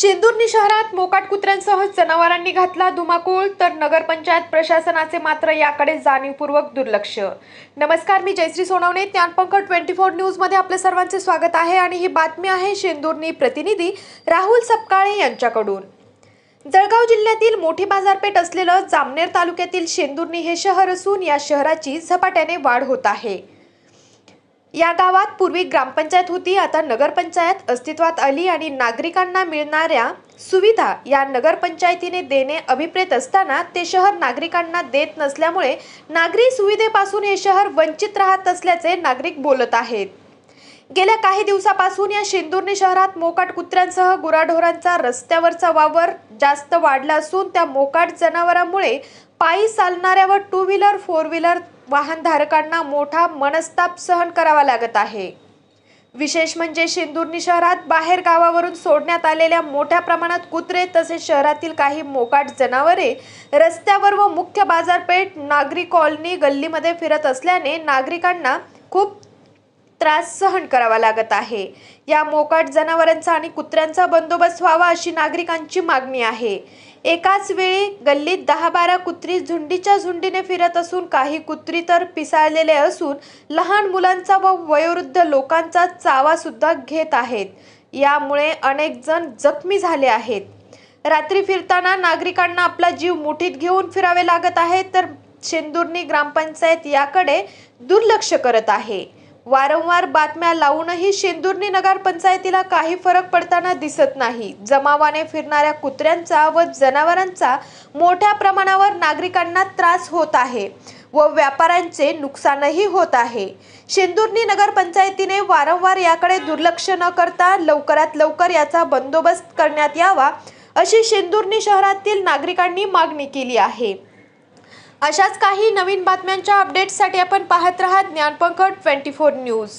शेंदुर्णी शहरात मोकाट कुत्र्यांसह जनावरांनी घातला धुमाकूळ तर नगरपंचायत प्रशासनाचे मात्र याकडे जाणीवपूर्वक दुर्लक्ष. नमस्कार मी जयश्री सोनवणे. ज्ञानपंख ट्वेंटी फोर न्यूजमध्ये आपले सर्वांचे स्वागत आहे आणि ही बातमी आहे शेंदुर्णी प्रतिनिधी राहुल सपकाळे यांच्याकडून. जळगाव जिल्ह्यातील मोठी बाजारपेठ असलेलं जामनेर तालुक्यातील शेंदुर्णी हे शहर असून या शहराची झपाट्याने वाढ होत आहे. या गावात पूर्वी ग्रामपंचायत होती आता नगरपंचायत अस्तित्वात आली आणि नागरिकांना मिळणाऱ्या सुविधा या नगरपंचायतीने देणे अभिप्रेत असताना ते शहर नागरिकांना देत नसल्यामुळे नागरी सुविधेपासून हे शहर वंचित राहत असल्याचे नागरिक बोलत आहेत. गेल्या काही दिवसापासून या शेंदुर्णी शहरात मोकाट कुत्र्यांसह गुराढोरांचा रस्त्यावरचा वावर जास्त वाढला असून त्या मोकाट जनावरांमुळे पायी चालणाऱ्या व टू व्हीलर फोर व्हीलर वाहनधारकांना मोठा मनस्ताप सहन करावा लागत आहे. विशेष म्हणजे शेंदुर्णी शहरात बाहेर गावावरून सोडण्यात आलेल्या मोठ्या प्रमाणात कुत्रे तसेच शहरातील काही मोकाट जनावरे रस्त्यावर व मुख्य बाजारपेठ नागरी कॉलनी गल्लीमध्ये फिरत असल्याने नागरिकांना खूप त्रास सहन करावा लागत आहे. या मोकाट जनावरांचा आणि कुत्र्यांचा बंदोबस्त व्हावा अशी नागरिकांची मागणी आहे. एकाच वेळी गल्लीत दहा बारा कुत्री झुंडीच्या झुंडीने फिरत असून काही कुत्री तर पिसाळलेले असून लहान मुलांचा व वयोवृद्ध लोकांचा चावा सुद्धा घेत आहेत. यामुळे अनेक जण जखमी झाले आहेत. रात्री फिरताना नागरिकांना आपला जीव मुठीत घेऊन फिरावे लागत आहे तर शेंदुर्णी ग्रामपंचायत याकडे दुर्लक्ष करत आहे. वारंवार बातम्या लावूनही शेंदुर्णी नगरपंचायतीला काही फरक पडताना दिसत नाही. जमावाने फिरणाऱ्या कुत्र्यांचा व जनावरांचा मोठ्या प्रमाणावर नागरिकांना त्रास होत आहे व व्यापाऱ्यांचे नुकसानही होत आहे. शेंदुर्णी नगरपंचायतीने वारंवार याकडे दुर्लक्ष न करता लवकरात लवकर याचा बंदोबस्त करण्यात यावा अशी शेंदुर्णी शहरातील नागरिकांनी मागणी केली आहे. अशाच काही नवीन बातम्यांच्या अपडेट्ससाठी आपण पाहत रहा ज्ञानपंख ट्वेंटी फोर न्यूज.